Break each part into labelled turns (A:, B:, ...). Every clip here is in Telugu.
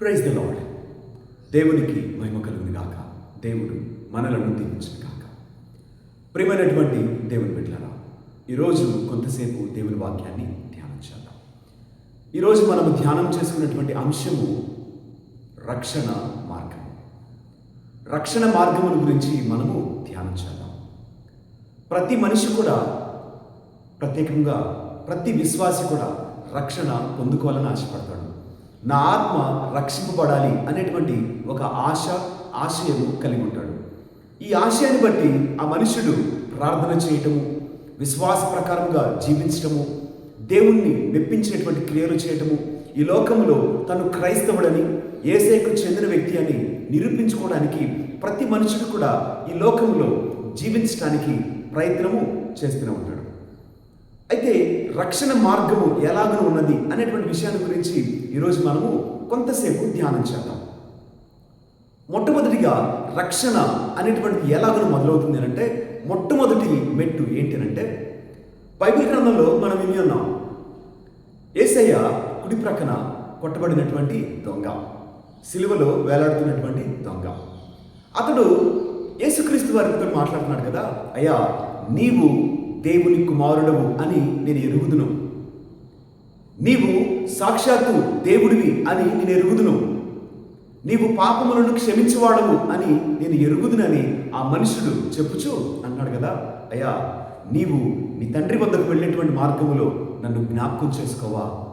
A: ప్రైజ్ ద లాడ్ దేవునికి మహిమ కలుగుని గాక. దేవుడు మనలను దీవించిన గాక. ప్రియమైనటువంటి దేవుని బిడ్డలారా ఈరోజు కొంతసేపు దేవుని వాక్యాన్ని ధ్యానం చేద్దాం. ఈరోజు మనము ధ్యానం చేసుకున్నటువంటి అంశము రక్షణ మార్గం. రక్షణ మార్గముల గురించి మనము ధ్యానం చేద్దాం. ప్రతి మనిషి కూడా ప్రత్యేకంగా ప్రతి విశ్వాసి కూడా రక్షణ పొందుకోవాలని ఆశపడతాడు. నా ఆత్మ రక్షింపబడాలి అనేటువంటి ఒక ఆశ ఆశయము కలిగి ఉంటాడు. ఈ ఆశయాన్ని బట్టి ఆ మనుషుడు ప్రార్థన చేయటము విశ్వాస ప్రకారంగా జీవించటము దేవుణ్ణి మెప్పించినటువంటి క్రియలు చేయటము ఈ లోకంలో తను క్రైస్తవుడని ఏసైకు చెందిన వ్యక్తి అని నిరూపించుకోవడానికి ప్రతి మనుషుడు కూడా ఈ లోకంలో జీవించడానికి ప్రయత్నము చేస్తూనే ఉంటాడు. అయితే రక్షణ మార్గము ఎలాగో ఉన్నది అనేటువంటి విషయాన్ని గురించి ఈరోజు మనము కొంతసేపు ధ్యానం చేద్దాం. మొట్టమొదటిగా రక్షణ అనేటువంటిది ఎలాగో మొదలవుతుంది అంటే మొట్టమొదటి మెట్టు ఏంటి బైబిల్ గ్రంథంలో మనం విని ఉన్నాం ఏసయ్య కుడి ప్రక్కన కొట్టబడినటువంటి దొంగ సిలువలో వేలాడుతున్నటువంటి దొంగ. అతడు యేసుక్రీస్తు వారితో మాట్లాడుతున్నాడు కదా అయ్యా నీవు దేవుని కుమారుడవు అని నేను ఎరుగుదును. నీవు సాక్షాత్తు దేవుడివి అని నేను ఎరుగుదును. నీవు పాపములను క్షమించువాడవు అని నేను ఎరుగుదునని ఆ మనుషుడు చెప్పుచు అన్నాడు కదా. అయ్యా నీవు నీ తండ్రి వద్దకు వెళ్ళేటువంటి మార్గములో నన్ను జ్ఞాపకం చేసుకోవా?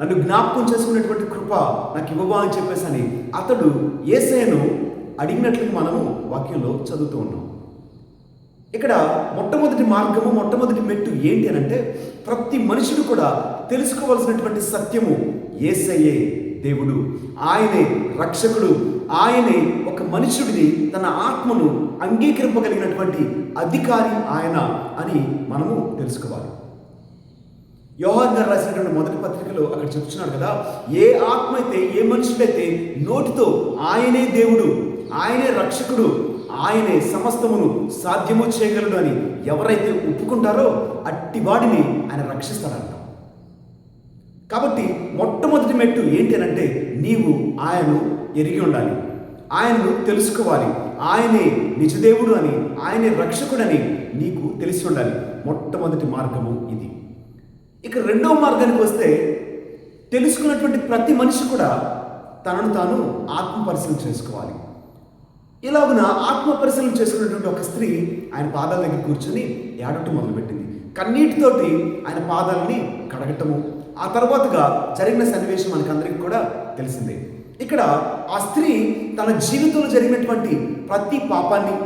A: నన్ను జ్ఞాపకం చేసుకునేటువంటి కృప నాకు ఇవ్వవా అని చెప్పేసి అని అతడు ఏసయ్యను అడిగినట్లు మనము వాక్యంలో చదువుతూ ఉన్నాం. ఇక్కడ మొట్టమొదటి మార్గము మొట్టమొదటి మెట్టు ఏంటి అని అంటే ప్రతి మనుషుడు కూడా తెలుసుకోవలసినటువంటి సత్యము ఏసయ్యే దేవుడు. ఆయనే రక్షకుడు. ఆయనే ఒక మనుషుడిని తన ఆత్మను అంగీకరింపగలిగినటువంటి అధికారి ఆయన అని మనము తెలుసుకోవాలి. యోహాన్ గారు రాసినటువంటి మొదటి పత్రికలో అక్కడ చెప్తున్నాడు కదా ఏ ఆత్మ అయితే ఏ మనుషుడైతే నోటితో ఆయనే దేవుడు ఆయనే రక్షకుడు ఆయనే సమస్తమును సాధ్యము చేయగలడు అని ఎవరైతే ఒప్పుకుంటారో అట్టి వాడిని ఆయన రక్షిస్తాడంట. కాబట్టి మొట్టమొదటి మెట్టు ఏంటి అంటే నీవు ఆయనను ఎరిగి ఉండాలి. ఆయనను తెలుసుకోవాలి. ఆయనే నిజదేవుడు అని ఆయనే రక్షకుడని నీకు తెలిసి ఉండాలి. మొట్టమొదటి మార్గము ఇది. ఇక రెండవ మార్గానికి వస్తే తెలుసుకున్నటువంటి ప్రతి మనిషి కూడా తనను తాను ఆత్మ పరిశీలన చేసుకోవాలి. ఇలాగున ఆత్మ పరిశీలన చేసుకున్నటువంటి ఒక స్త్రీ ఆయన పాదాల దగ్గర కూర్చొని ఏడటం మొదలుపెట్టింది. కన్నీటితోటి ఆయన పాదాలని కడగటము. ఆ తర్వాతగా జరిగిన సన్నివేశం మనకందరికీ కూడా తెలిసిందే. ఇక్కడ ఆ స్త్రీ తన జీవితంలో జరిగినటువంటి ప్రతి పాపాన్ని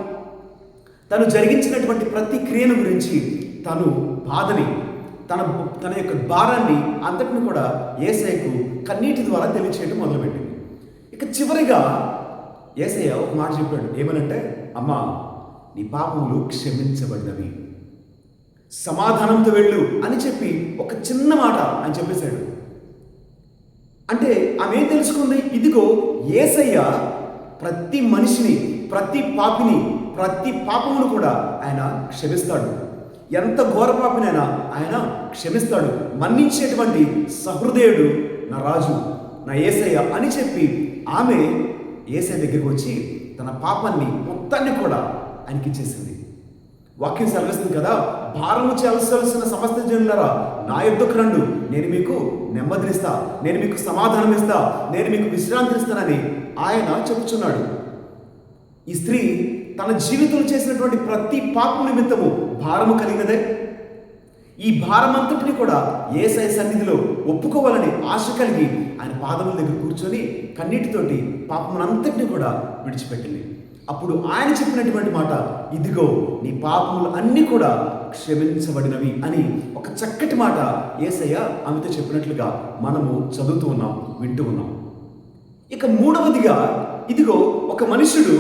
A: తను జరిగించినటువంటి ప్రతి క్రియను గురించి తను బాధని తన తన యొక్క భారాన్ని అంతటిని కూడా ఏసైకు కన్నీటి ద్వారా తెలియచేయడం మొదలుపెట్టింది. ఇక చివరిగా ఏసయ్య ఒక మాట చెప్పాడు. ఏమనంటే అమ్మా నీ పాపములు క్షమించబడినవి. సమాధానంతో వెళ్ళు అని చెప్పి ఒక చిన్న మాట అని చెప్పేశాడు. అంటే ఆమె ఏం తెలుసుకుంది? ఇదిగో ఏసయ్య ప్రతి మనిషిని ప్రతి పాపిని ప్రతి పాపమును కూడా ఆయన క్షమిస్తాడు. ఎంత ఘోర పాపినైనా ఆయన క్షమిస్తాడు. మన్నించేటువంటి సహృదయుడు నా రాజు నా ఏసయ్య అని చెప్పి ఆమె ఏసే దగ్గరికి వచ్చి తన పాపాన్ని మొత్తాన్ని కూడా ఆయనకి వాక్యం సెలవిస్తుంది కదా భారము చేయాల్సిన సమస్త జనులరా నా యుద్ధకు రండు నేను మీకు నెమ్మదినిస్తా నేను మీకు సమాధానం ఇస్తా నేను మీకు విశ్రాంతి ఇస్తానని ఆయన చెబుతున్నాడు ఈ స్త్రీ తన జీవితంలో చేసినటువంటి ప్రతి పాపం నిమిత్తము భారము కలిగినదే? ఈ భారం అంతటిని కూడా ఏసై సన్నిధిలో ఒప్పుకోవాలని ఆశ కలిగి ఆయన పాదముల దగ్గర కూర్చొని కన్నీటితోటి పాపములంతటిని కూడా విడిచిపెట్టింది. అప్పుడు ఆయన చెప్పినటువంటి మాట ఇదిగో నీ పాపములు అన్నీ కూడా క్షమించబడినవి అని ఒక చక్కటి మాట ఏసయ్య ఆమెతో చెప్పినట్లుగా మనము చదువుతూ ఉన్నాం వింటూ ఉన్నాం. ఇక మూడవదిగా ఇదిగో ఒక మనుషుడు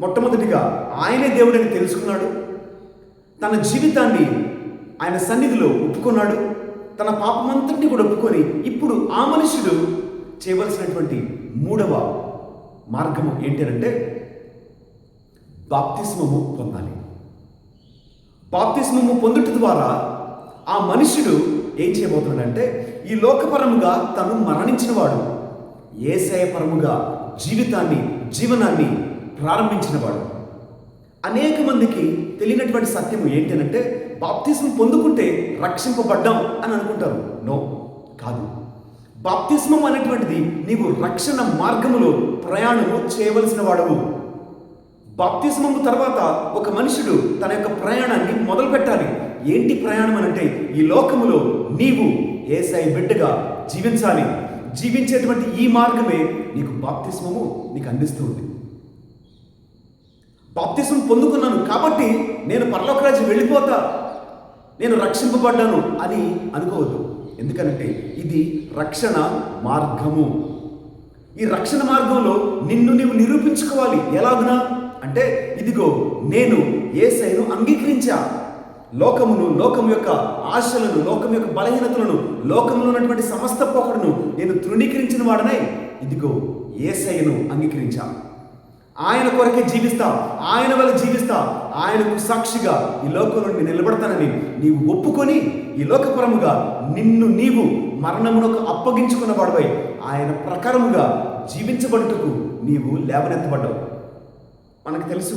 A: మొట్టమొదటిగా ఆయనే దేవుడని తెలుసుకున్నాడు. తన జీవితాన్ని ఆయన సన్నిధిలో ఒప్పుకున్నాడు. తన పాపమంతటిని కూడా ఒప్పుకొని ఇప్పుడు ఆ మనుషుడు చేయవలసినటువంటి మూడవ మార్గము ఏంటంటే బాప్తిస్మము పొందాలి. బాప్తిస్మము పొందుట ద్వారా ఆ మనుష్యుడు ఏం చేయబోతున్నాడంటే ఈ లోకపరముగా తను మరణించిన వాడు జీవితాన్ని జీవనాన్ని ప్రారంభించినవాడు. అనేక మందికి తెలియనటువంటి సత్యము ఏంటంటే బాప్తిజం పొందుకుంటే రక్షింపబడ్డాం అని అనుకుంటారు. నో కాదు. బాప్తిస్మం అనేటువంటిది నీవు రక్షణ మార్గములో ప్రయాణము చేయవలసిన వాడవు. బాప్తిస్మము తర్వాత ఒక మనుషుడు తన యొక్క ప్రయాణాన్ని మొదలు పెట్టాలి ఏంటి ప్రయాణం అనంటే ఈ లోకములో నీవు ఏసై బిడ్డగా జీవించాలి. జీవించేటువంటి ఈ మార్గమే నీకు బాప్తిస్మము నీకు అందిస్తుంది బాప్తిసం పొందుకున్నాను కాబట్టి నేను పరలోకరాజు వెళ్ళిపోతా నేను రక్షింపబడ్డాను అని అనుకోవద్దు. ఎందుకనంటే ఇది రక్షణ మార్గము. ఈ రక్షణ మార్గంలో నిన్ను నీవు నిరూపించుకోవాలి. ఎలాగునా? అంటే ఇదిగో నేను ఏసైను అంగీకరించా. లోకమును లోకం యొక్క ఆశలను లోకం యొక్క బలహీనతలను లోకంలో ఉన్నటువంటి సమస్త పోకడను నేను తృణీకరించిన వాడనై. ఇదిగో ఏసైను అంగీకరించా. ఆయన కొరకే జీవిస్తా ఆయన వల్ల జీవిస్తా ఆయనకు సాక్షిగా ఈ లోకంలో నేను నిలబడతానని నీవు ఒప్పుకొని ఈ లోకపరముగా నిన్ను నీవు మరణమునకు అప్పగించుకున్న వాడవై ఆయన ప్రకారముగా జీవించబడుటకు నీవు లేవనెత్తబడ్డావు. మనకు తెలుసు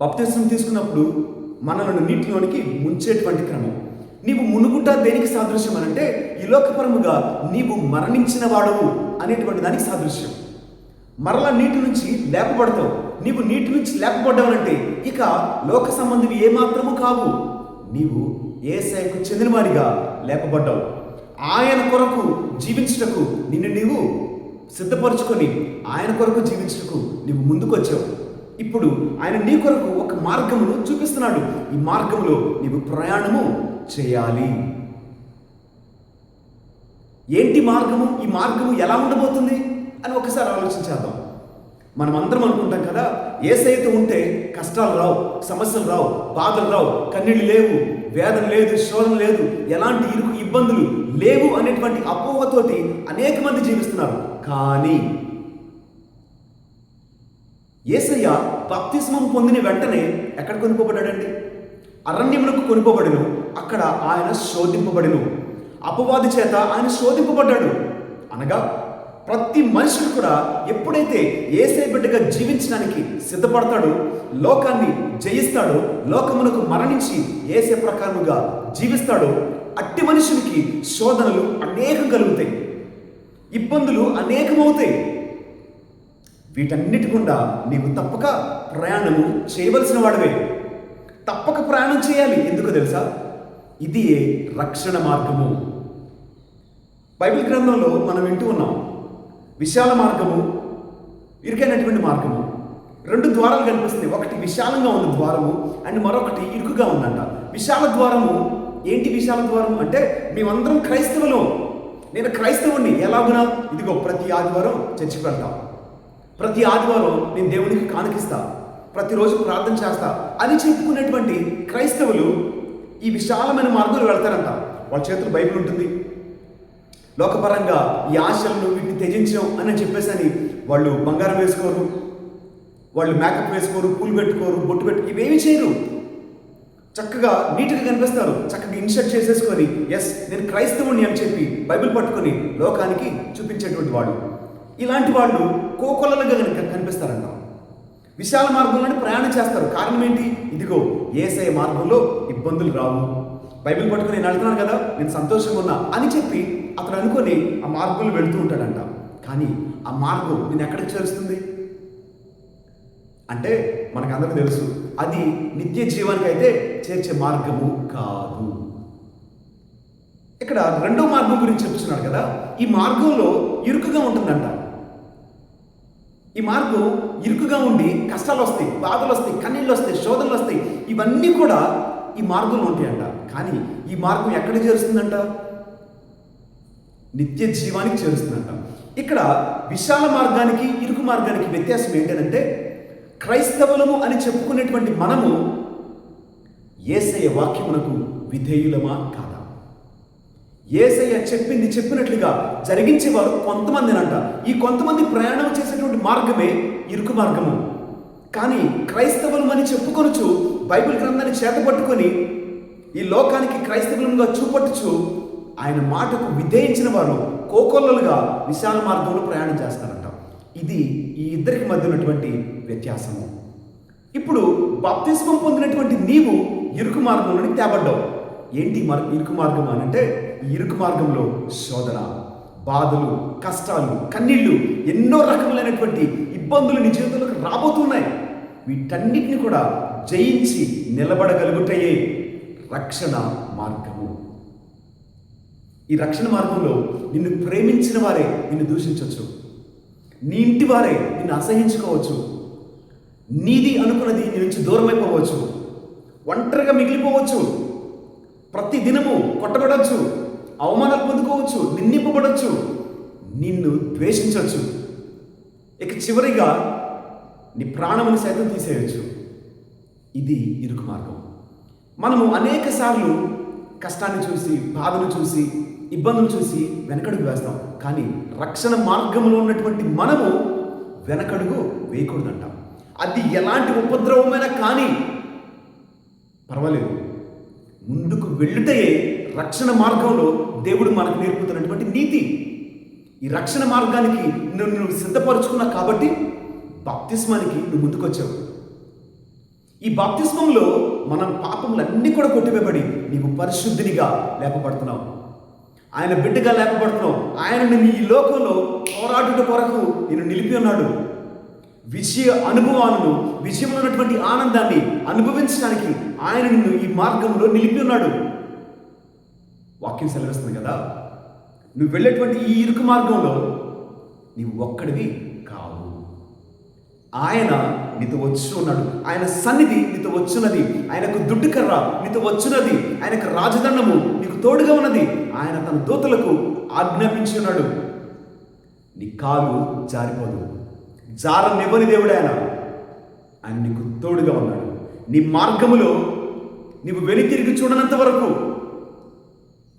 A: బప్తిస్వం తీసుకున్నప్పుడు మనలను నీటిలోనికి ముంచేటువంటి క్రమం. నీవు మునుగుట దేనికి సాదృశ్యం అనంటే ఈ లోకపరముగా నీవు మరణించిన వాడవు అనేటువంటి దానికి సాదృశ్యం. మరలా నీటి నుంచి లేపబడతావు. నీవు నీటి నుంచి లేపబడ్డావంటే ఇక లోక సంబంధివి ఏమాత్రము కావు. నీవు ఏసైకు చెందినవాడిగా లేపబడ్డావు. ఆయన కొరకు జీవించుటకు నిన్ను నీవు సిద్ధపరచుకొని ఆయన కొరకు జీవించుటకు నీవు ముందుకొచ్చావు. ఇప్పుడు ఆయన నీ కొరకు ఒక మార్గమును చూపిస్తున్నాడు. ఈ మార్గంలో నీవు ప్రయాణము చేయాలి. ఏంటి మార్గము? ఈ మార్గము ఎలా ఉండబోతుంది? అని ఒకసారి ఆలోచించేద్దాం మనం అందరం అనుకుంటాం కదా ఏసైతే ఉంటే కష్టాలు రావు సమస్యలు రావు బాధలు రావు కన్నీళ్ళు లేవు వేదన లేదు శోధన లేదు ఎలాంటి ఇరుకు ఇబ్బందులు లేవు అనేటువంటి అపోహతోటి అనేక మంది జీవిస్తున్నారు. కానీ ఏసయ్య బాప్తిస్మం పొందిన వెంటనే ఎక్కడ కొనుక్కోబడ్డాడండి? అరణ్యములకు కొనుక్కోబడిను అక్కడ ఆయన శోధింపబడిను. అపవాది చేత ఆయన శోధింపబడ్డాడు. అనగా ప్రతి మనుషుడు కూడా ఎప్పుడైతే ఏసై బిడ్డగా జీవించడానికి సిద్ధపడతాడో లోకాన్ని జయిస్తాడో లోకమునకు మరణించి ఏసే ప్రకారముగా జీవిస్తాడో అట్టి మనుషునికి శోధనలు అనేకం కలుగుతాయి. ఇబ్బందులు అనేకమవుతాయి. వీటన్నిటి గుండా నీవు తప్పక ప్రయాణము చేయవలసిన వాడివే. తప్పక ప్రయాణం చేయాలి. ఎందుకు తెలుసా? ఇది రక్షణ మార్గము. బైబిల్ గ్రంథంలో మనం వింటూ ఉన్నాం విశాల మార్గము ఇరుకైనటువంటి మార్గము. రెండు ద్వారాలు కనిపిస్తాయి ఒకటి విశాలంగా ఉన్న ద్వారము అండ్ మరొకటి ఇరుకుగా ఉందంట. విశాల ద్వారము ఏంటి విశాల ద్వారం అంటే మేమందరం క్రైస్తవులు. నేను క్రైస్తవుణ్ణి. ఎలాగునా? ఇదిగో ప్రతి ఆదివారం చర్చికి వెళ్తాం. ప్రతి ఆదివారం నేను దేవునికి కానుకిస్తా. ప్రతిరోజు ప్రార్థన చేస్తా. అని చెప్పుకునేటువంటి క్రైస్తవులు ఈ విశాలమైన మార్గంలో వెళ్తారంట. వాళ్ళ చేతులు బైబిల్ ఉంటుంది. లోకపరంగా ఈ ఆశలను వీటిని త్యజించాం అని చెప్పేసి అని వాళ్ళు బంగారం వేసుకోరు వాళ్ళు మేకప్ వేసుకోరు పూలు పెట్టుకోరు బొట్టు పెట్టు ఇవేమి చేయరు. చక్కగా నీట్గా కనిపిస్తారు. చక్కగా ఇన్షర్ట్ చేసేసుకొని ఎస్ నేను క్రైస్తవుని అని చెప్పి బైబిల్ పట్టుకొని లోకానికి చూపించేటువంటి వాళ్ళు. ఇలాంటి వాళ్ళు కోకొల్లలుగా కనుక కనిపిస్తారంట విశాల మార్గంలోనే ప్రయాణం చేస్తారు. కారణం ఏంటి? ఇదిగో ఏసఐ మార్గంలో ఇబ్బందులు రావు. బైబిల్ పట్టుకుని నేను వెళ్తున్నాను కదా నేను సంతోషంగా ఉన్నా అని చెప్పి అతను అనుకొని ఆ మార్గంలో వెళుతూ ఉంటాడంట. కానీ ఆ మార్గం నేను ఎక్కడికి చేరుస్తుంది? అంటే మనకు అందరికీ తెలుసు అది నిత్య జీవానికి అయితే చేర్చే మార్గము కాదు. ఇక్కడ రెండో మార్గం గురించి చెప్తున్నాడు కదా ఈ మార్గంలో ఇరుకుగా ఉంటుందంట. ఈ మార్గం ఇరుకుగా ఉండి కష్టాలు వస్తాయి బాధలు వస్తాయి కన్నీళ్ళు వస్తాయి శోధనలు వస్తాయి ఇవన్నీ కూడా ఈ మార్గంలో ఉంటాయంట. కానీ ఈ మార్గం ఎక్కడ చేరుస్తుందంట? నిత్య జీవానికి చేరుస్తుందంట. ఇక్కడ విశాల మార్గానికి ఇరుకు మార్గానికి వ్యత్యాసం ఏంటంటే క్రైస్తవులము అని చెప్పుకునేటువంటి మనము ఏసయ్య వాక్యమునకు విధేయులమా కాదా? ఏసయ్య చెప్పింది చెప్పినట్లుగా జరిగించేవారు కొంతమందినంట. ఈ కొంతమంది ప్రయాణం చేసేటువంటి మార్గమే ఇరుకు మార్గము. కానీ క్రైస్తవులమని చెప్పుకొనుచు బైబిల్ గ్రంథాన్ని చేతపట్టుకొని ఈ లోకానికి క్రైస్తవులంగా చూపట్టుచు ఆయన మాటకు విధేయించిన వారు కోకొల్లలుగా విశాల మార్గంలో ప్రయాణం చేస్తారంట. ఇది ఈ ఇద్దరికి మధ్య ఉన్నటువంటి వ్యత్యాసము. ఇప్పుడు బాప్తిస్మం పొందినటువంటి నీవు ఇరుకు మార్గంలోని తేబడ్డావు. ఏంటి మర్ ఇరుకు మార్గం అని అంటే ఇరుకు మార్గంలో శోధన బాధలు కష్టాలు కన్నీళ్ళు ఎన్నో రకములైనటువంటి ఇబ్బందులు నీ జీవితంలోకి రాబోతున్నాయి. వీటన్నిటిని కూడా జయించి నిలబడగలుగుటయే రక్షణ మార్గము. ఈ రక్షణ మార్గంలో నిన్ను ప్రేమించిన వారే నిన్ను దూషించవచ్చు నీ ఇంటి వారే నిన్ను అసహించుకోవచ్చు నీది అనుకున్నది నీ నుంచి దూరమైపోవచ్చు. ఒంటరిగా మిగిలిపోవచ్చు. ప్రతి దినము కొట్టబడవచ్చు అవమానాలు పొందుకోవచ్చు నిందింపబడవచ్చు నిన్ను ద్వేషించవచ్చు. ఇక చివరిగా నీ ప్రాణముని సైతం తీసేయచ్చు. ఇది ఇరుకు మార్గం. మనము అనేక సార్లు కష్టాన్ని చూసి బాధను చూసి ఇబ్బందులు చూసి వెనకడుగు వేస్తాం. కానీ రక్షణ మార్గంలో ఉన్నటువంటి మనము వెనకడుగు వేయకూడదంటాం. అది ఎలాంటి ఉపద్రవమైనా కానీ పర్వాలేదు. ముందుకు వెళ్ళుటే రక్షణ మార్గంలో దేవుడు మనకు నేర్పుతున్నటువంటి నీతి. ఈ రక్షణ మార్గానికి నువ్వు నువ్వు సిద్ధపరచుకున్నావు కాబట్టి బాప్తిస్మానికి నువ్వు ముందుకొచ్చావు. ఈ బాప్తిస్మంలో మనం పాపములన్నీ కూడా కొట్టివేయబడి నీవు పరిశుద్ధినిగా లేపబడుతున్నావు. ఆయన బిడ్డగా లేపబడుతున్నావు. ఆయన నిన్ను ఈ లోకంలో పోరాడుట కొరకు నేను నిలిపి ఉన్నాడు. విజయ అనుభవాలను విజయంలో ఉన్నటువంటి ఆనందాన్ని అనుభవించడానికి ఆయన నిన్ను ఈ మార్గంలో నిలిపి ఉన్నాడు. వాక్యం సెలవిస్తుంది కదా? నువ్వు వెళ్ళేటువంటి ఈ ఇరుకు మార్గంలో నీవు ఒక్కడివి కావు. ఆయన నీతో వచ్చి ఉన్నాడు. ఆయన సన్నిధి నీతో వచ్చున్నది ఆయనకు దుడ్డు కర్ర నీతో వచ్చున్నది ఆయనకు రాజదండము నీకు తోడుగా ఉన్నది. ఆయన తన దూతలకు ఆజ్ఞాపించి ఉన్నాడు. నీ కాలు జారిపోదు. జారనివ్వని దేవుడు ఆయన. ఆయన నీకు తోడుగా ఉన్నాడు. నీ మార్గములో నీవు వెనుతిరిగి చూడనంత వరకు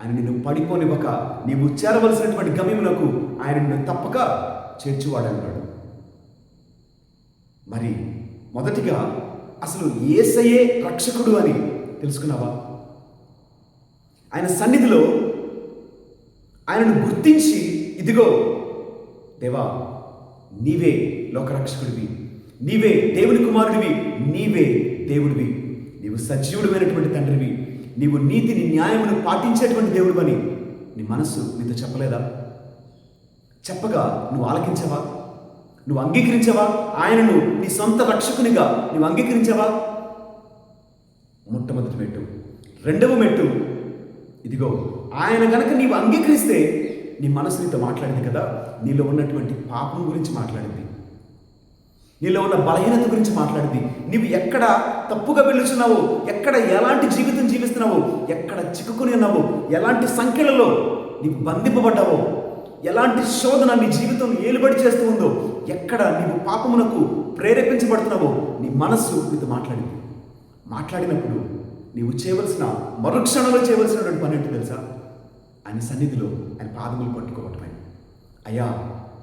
A: ఆయన నిన్ను పడిపోనివ్వక నీవు చేరవలసినటువంటి గమ్యములకు ఆయన నిన్ను తప్పక చేర్చువాడన్నాడు మరి మొదటిగా అసలు ఏసయే రక్షకుడు అని తెలుసుకున్నావా? ఆయన సన్నిధిలో ఆయనను గుర్తించి ఇదిగో దేవా నీవే లోకరక్షకుడివి. నీవే దేవుని కుమారుడివి. నీవే దేవుడివి. నీవు సజీవుడమైనటువంటి తండ్రివి. నీవు నీతిని న్యాయమును పాటించేటువంటి దేవుడు అని నీ మనస్సు నీతో చెప్పలేదా? చెప్పగా నువ్వు ఆలకించవా? నువ్వు అంగీకరించవా? ఆయనను నీ సొంత రక్షకునిగా నువ్వు అంగీకరించవా? మొట్టమొదటి మెట్టు. రెండవ మెట్టు. ఇదిగో ఆయన గనక నీవు అంగీకరిస్తే నీ మనసు నీతో మాట్లాడింది కదా? నీలో ఉన్నటువంటి పాపం గురించి మాట్లాడింది. నీలో ఉన్న బలహీనత గురించి మాట్లాడింది. నీవు ఎక్కడ తప్పుగా పిలుచున్నావు ఎక్కడ ఎలాంటి జీవితం జీవిస్తున్నావు ఎక్కడ చిక్కుకుని ఉన్నావు ఎలాంటి సంఖ్యలలో నీవు బంధింపబడ్డావో ఎలాంటి శోధన నీ జీవితం ఏలుబడి చేస్తూ ఉందో ఎక్కడ నీవు పాపమునకు ప్రేరేపించబడుతున్నావో నీ మనస్సు నీతో మాట్లాడింది. మాట్లాడినప్పుడు నీవు చేయవలసిన మరుక్షణంలో చేయవలసినటువంటి పని ఏంటి తెలుసా? ఆయన సన్నిధిలో ఆయన పాదములు పట్టుకోవటమే. అయ్యా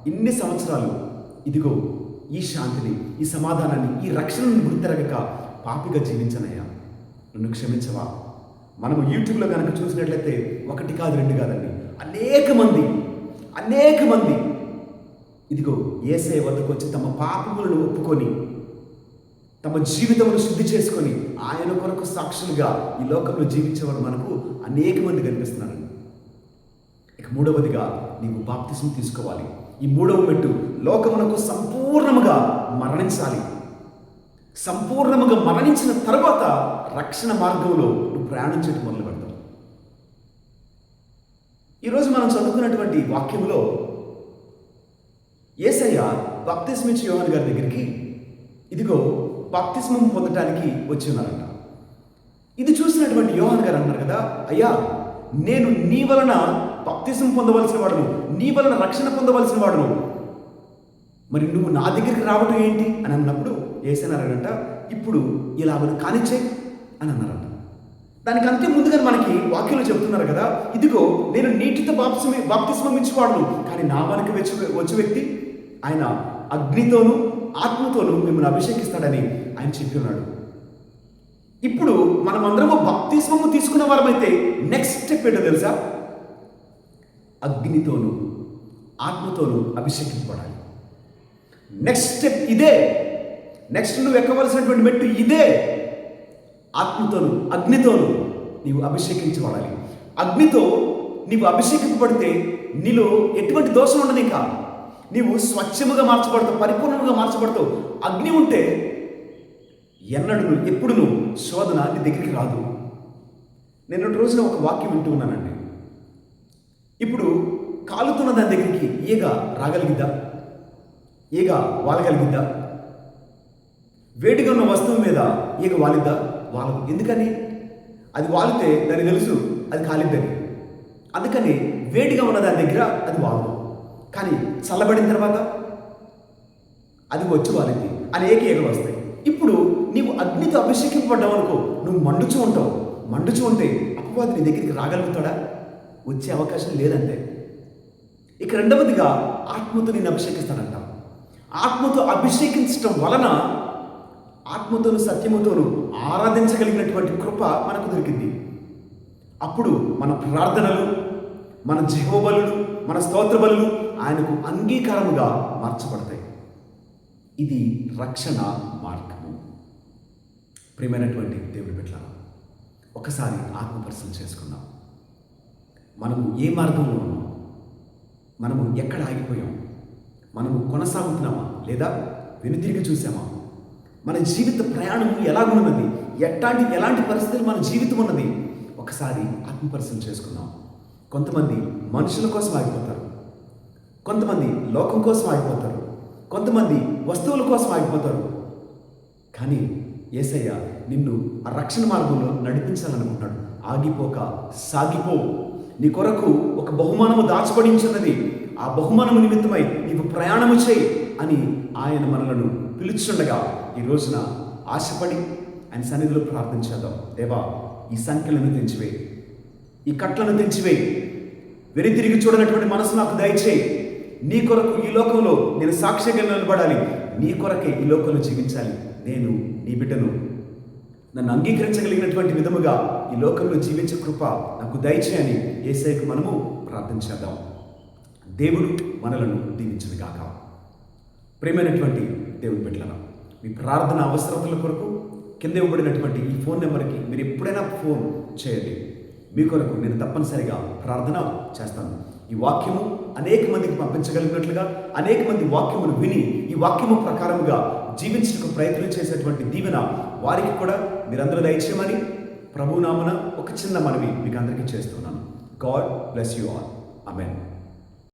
A: ఇన్ని సంవత్సరాలు ఇదిగో ఈ శాంతిని ఈ సమాధానాన్ని ఈ రక్షణను గుర్తిరగక పాపిగా జీవించనయ్యా. నన్ను క్షమించవా? మనము యూట్యూబ్లో కనుక చూసినట్లయితే ఒకటి కాదు రెండు కాదండి. అనేక మంది అనేక మంది ఇదిగో ఏసే వద్దకు వచ్చి తమ పాపములను ఒప్పుకొని తమ జీవితమును శుద్ధి చేసుకొని ఆయన కొరకు సాక్షులుగా ఈ లోకంలో జీవించేవారు మనకు అనేక మంది కనిపిస్తున్నారు ఇక మూడవదిగా నీవు బాప్తిసం తీసుకోవాలి. ఈ మూడవ మెట్టు లోకమునకు సంపూర్ణముగా మరణించాలి. సంపూర్ణముగా మరణించిన తర్వాత రక్షణ మార్గంలో నువ్వు ప్రయాణం చేయడం మొదలు పెడతావు. ఈరోజు మనం చదువుకున్నటువంటి వాక్యంలో ఏసయ్య బాప్తిస్మిచ్చి యోహన్ గారి దగ్గరికి ఇదిగో బాప్తిస్మం పొందటానికి వచ్చి ఉన్నారంట. ఇది చూసినటువంటి యోహన్ గారు అన్నారు కదా అయ్యా నేను నీ వలన బాప్తిస్మం పొందవలసిన వాడును. నీ వలన రక్షణ పొందవలసిన వాడును. మరి నువ్వు నా దగ్గరికి రావటం ఏంటి? అని అన్నప్పుడు ఏసన్నారంట ఇప్పుడు ఇలా అవను కానిచ్చే అని అన్నారంట. దానికంటే ముందుగా మనకి వాక్యంలో చెప్తున్నారు కదా ఇదిగో నేను నీటితో బాప్సమి బాప్తిస్మం ఇచ్చేవాడును. కానీ నా మనకి వచ్చి వచ్చే వ్యక్తి ఆయన అగ్నితోనూ ఆత్మతోనూ మిమ్మల్ని అభిషేకిస్తాడని ఆయన చెప్పి ఉన్నాడు. ఇప్పుడు మనమందరము బాప్తిస్మము తీసుకున్న వారమైతే నెక్స్ట్ స్టెప్ ఏంటో తెలుసా? అగ్నితోనూ ఆత్మతోనూ అభిషేకింపబడాలి. నెక్స్ట్ స్టెప్ ఇదే. నెక్స్ట్ నువ్వు ఎక్కవలసినటువంటి మెట్టు ఇదే. ఆత్మతోను అగ్నితోను నీవు అభిషేకించబడాలి. అగ్నితో నీవు అభిషేకింపబడితే నీలో ఎటువంటి దోషం ఉండదు ఇంకా. నీవు స్వచ్ఛముగా మార్చబడతావు పరిపూర్ణముగా మార్చబడతావు. అగ్ని ఉంటే ఎన్నడూ ఎప్పుడును శోధన నీ దగ్గరికి రాదు. నేను రోజున ఒక వాక్యం వింటూ ఉన్నానండి. ఇప్పుడు కాలుతున్న దాని దగ్గరికి ఈగ రాగలిగిద్దా? ఈగ వాలగలిగిద్దా? వేడిగా ఉన్న వస్తువు మీద ఈగ వాలిద్దా? వాలదు. ఎందుకని? అది వాలితే దానికి తెలుసు అది కాలిద్దని. అందుకని వేడిగా ఉన్న దాని దగ్గర అది వాలదు. కానీ చల్లబడిన తర్వాత అది వచ్చి వాలింది అనేక ఈగలు వస్తాయి. ఇప్పుడు నీవు అగ్నితో అభిషేకింపబడ్డావు అనుకో నువ్వు మండుచూ ఉంటావు. మండుచూ ఉంటే అపవాది నీ దగ్గరికి రాగలుగుతాడా? వచ్చే అవకాశం లేదంటే. ఇక రెండవదిగా ఆత్మతో నేను అభిషేకిస్తానంట. ఆత్మతో అభిషేకించటం వలన ఆత్మతోను సత్యముతోను ఆరాధించగలిగినటువంటి కృప మనకు దొరికింది. అప్పుడు మన ప్రార్థనలు మన జీవబలు మన స్తోత్ర ఆయనకు అంగీకారముగా మార్చబడతాయి. ఇది రక్షణ మార్గము. ప్రియమైనటువంటి దేవుడి బిడ్డ ఒకసారి ఆత్మపరిశీలన చేసుకుందాం. మనము ఏ మార్గంలో ఉన్నాం మనము ఎక్కడ ఆగిపోయాం మనము కొనసాగుతున్నామా లేదా వెనుతిరిగి చూసామా మన జీవిత ప్రయాణం ఎలాగున్నది? ఎట్లాంటి ఎలాంటి పరిస్థితులు మన జీవితం ఉన్నది? ఒకసారి ఆత్మపరిశీలన చేసుకుందాం. కొంతమంది మనుషుల కోసం ఆగిపోతారు. కొంతమంది లోకం కోసం ఆగిపోతారు. కొంతమంది వస్తువుల కోసం ఆగిపోతారు. కానీ ఏసయ్య నిన్ను ఆ రక్షణ మార్గంలో నడిపించాలనుకుంటాడు ఆగిపోక సాగిపో. నీ కొరకు ఒక బహుమానము దాచబడించినది. ఆ బహుమానము నిమిత్తమై నీవు ప్రయాణము చేయి అని ఆయన మనలను పిలుచుండగా ఈ రోజున ఆశపడి ఆయన సన్నిధిలో ప్రార్థించేద్దాం దేవా ఈ సంఖ్యలను తెంచివే ఈ కట్లను తెంచివేయి వెనుతిరిగి చూడనటువంటి మనసు నాకు దయచేయి. నీ కొరకు ఈ లోకంలో నేను సాక్ష్యంగా నిలబడాలి. నీ కొరకే ఈ లోకంలో జీవించాలి. నేను నీ బిడ్డను నన్ను అంగీకరించగలిగినటువంటి విధముగా ఈ లోకంలో జీవించే కృప నాకు దయచేయని ఏసైకు మనము ప్రార్థన చేద్దాం. దేవుడు మనలను దీవించిన గాక. ప్రేమైనటువంటి దేవుని బిడ్డలను మీ ప్రార్థన అవసరతల కొరకు కింద ఇవ్వబడినటువంటి ఈ ఫోన్ నెంబర్కి మీరు ఎప్పుడైనా ఫోన్ చేయండి. మీ కొరకు నేను తప్పనిసరిగా ప్రార్థన చేస్తాను. ఈ వాక్యము అనేక మందికి పంపించగలిగినట్లుగా అనేక మంది వాక్యమును విని ఈ వాక్యము ప్రకారముగా జీవించడానికి ప్రయత్నం చేసేటువంటి దీవెన వారికి కూడా మీరందరూ దయచేయమని ప్రభునామన ఒక చిన్న మనవి మీకు అందరికీ చేస్తున్నాను. God bless you all. Amen